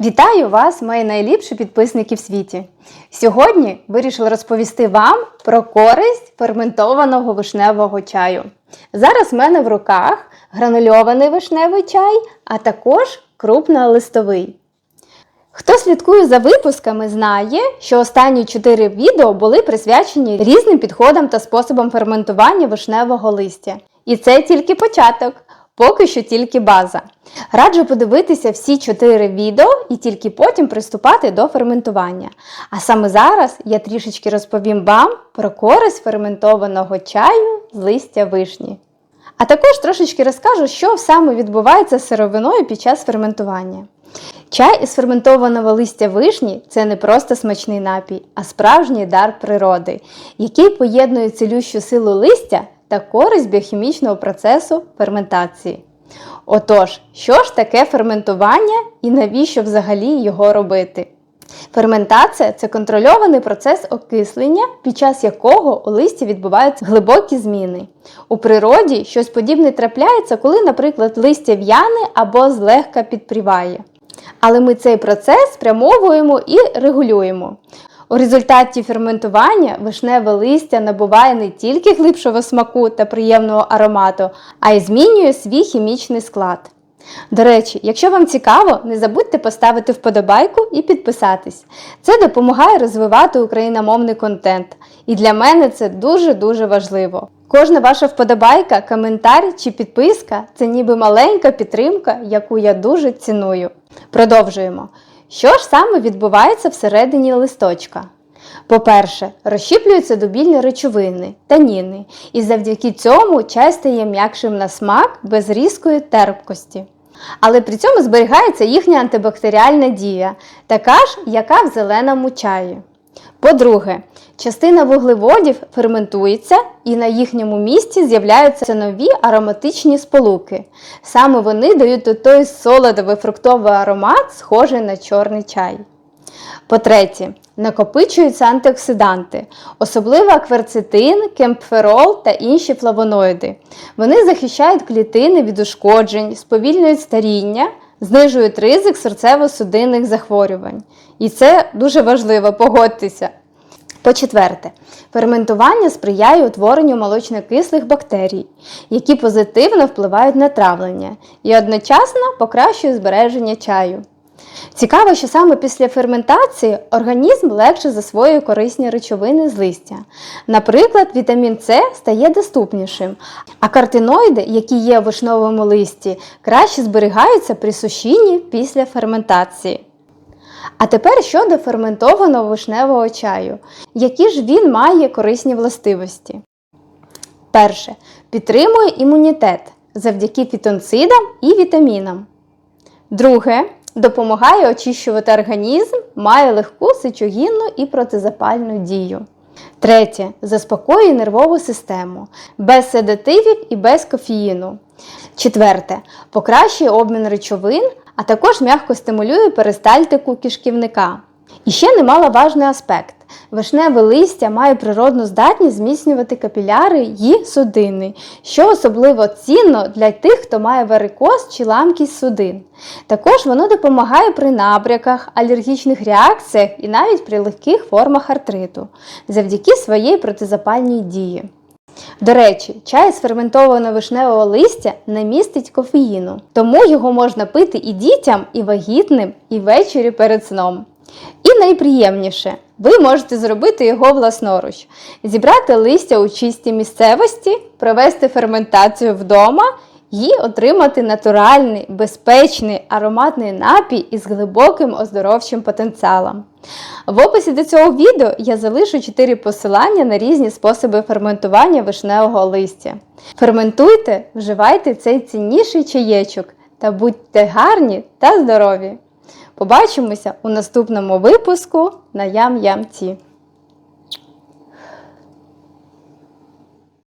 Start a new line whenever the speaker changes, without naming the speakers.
Вітаю вас, мої найліпші підписники в світі. Сьогодні вирішила розповісти вам про користь ферментованого вишневого чаю. Зараз в мене в руках гранульований вишневий чай, а також крупнолистовий. Хто слідкує за випусками, знає, що останні 4 відео були присвячені різним підходам та способам ферментування вишневого листя. І це тільки початок, поки що тільки база. Раджу подивитися всі 4 відео і тільки потім приступати до ферментування. А саме зараз я трішечки розповім вам про користь ферментованого чаю з листя вишні. А також трошечки розкажу, що саме відбувається з сировиною під час ферментування. Чай із ферментованого листя вишні це не просто смачний напій, а справжній дар природи, який поєднує цілющу силу листя та користь біохімічного процесу ферментації. Отож, що ж таке ферментування і навіщо взагалі його робити? Ферментація це контрольований процес окислення, під час якого у листі відбуваються глибокі зміни. У природі щось подібне трапляється, коли, наприклад, листя в'яне або злегка підпріває. Але ми цей процес спрямовуємо і регулюємо. У результаті ферментування вишневе листя набуває не тільки глибшого смаку та приємного аромату, а й змінює свій хімічний склад. До речі, якщо вам цікаво, не забудьте поставити вподобайку і підписатись. Це допомагає розвивати україномовний контент. І для мене це дуже-дуже важливо. Кожна ваша вподобайка, коментар чи підписка це ніби маленька підтримка, яку я дуже ціную. Продовжуємо. Що ж саме відбувається всередині листочка? По-перше, розщіплюються дубільні речовини, таніни, і завдяки цьому чай стає м'якшим на смак без різкої терпкості. Але при цьому зберігається їхня антибактеріальна дія, така ж, яка в зеленому чаї. По-друге, частина вуглеводів ферментується і на їхньому місці з'являються нові ароматичні сполуки. Саме вони дають той солодовий фруктовий аромат, схожий на чорний чай. По-третє, накопичуються антиоксиданти, особливо акверцетин, кемпферол та інші флавоноїди. Вони захищають клітини від ушкоджень, сповільнюють старіння, знижують ризик серцево-судинних захворювань. І це дуже важливо, погодьтеся. По-четверте, ферментування сприяє утворенню молочнокислих бактерій, які позитивно впливають на травлення і одночасно покращують збереження чаю. Цікаво, що саме після ферментації організм легше засвоює корисні речовини з листя. Наприклад, вітамін С стає доступнішим, а картиноїди, які є в вишновому листі, краще зберігаються при сушінні після ферментації. А тепер щодо ферментованого вишневого чаю, які ж він має корисні властивості. Перше. Підтримує імунітет завдяки фітонцидам і вітамінам. Друге. Допомагає очищувати організм, має легку сечогінну і протизапальну дію. Третє. Заспокоює нервову систему без седативів і без кофеїну. Четверте. Покращує обмін речовин, а також м'яко стимулює перистальтику кишківника. І ще немаловажний аспект. Вишневе листя має природну здатність зміцнювати капіляри і судини, що особливо цінно для тих, хто має варикоз чи ламкість судин. Також воно допомагає при набряках, алергічних реакціях і навіть при легких формах артриту, завдяки своїй протизапальній дії. До речі, чай з ферментованого вишневого листя не містить кофеїну, тому його можна пити і дітям, і вагітним, і ввечері перед сном. І найприємніше, ви можете зробити його власноруч, зібрати листя у чистій місцевості, провести ферментацію вдома і отримати натуральний, безпечний ароматний напій із глибоким оздоровчим потенціалом. В описі до цього відео я залишу 4 посилання на різні способи ферментування вишневого листя. Ферментуйте, вживайте цей цінніший чаєчок та будьте гарні та здорові! Побачимося у наступному випуску на Ям-Ям Ті.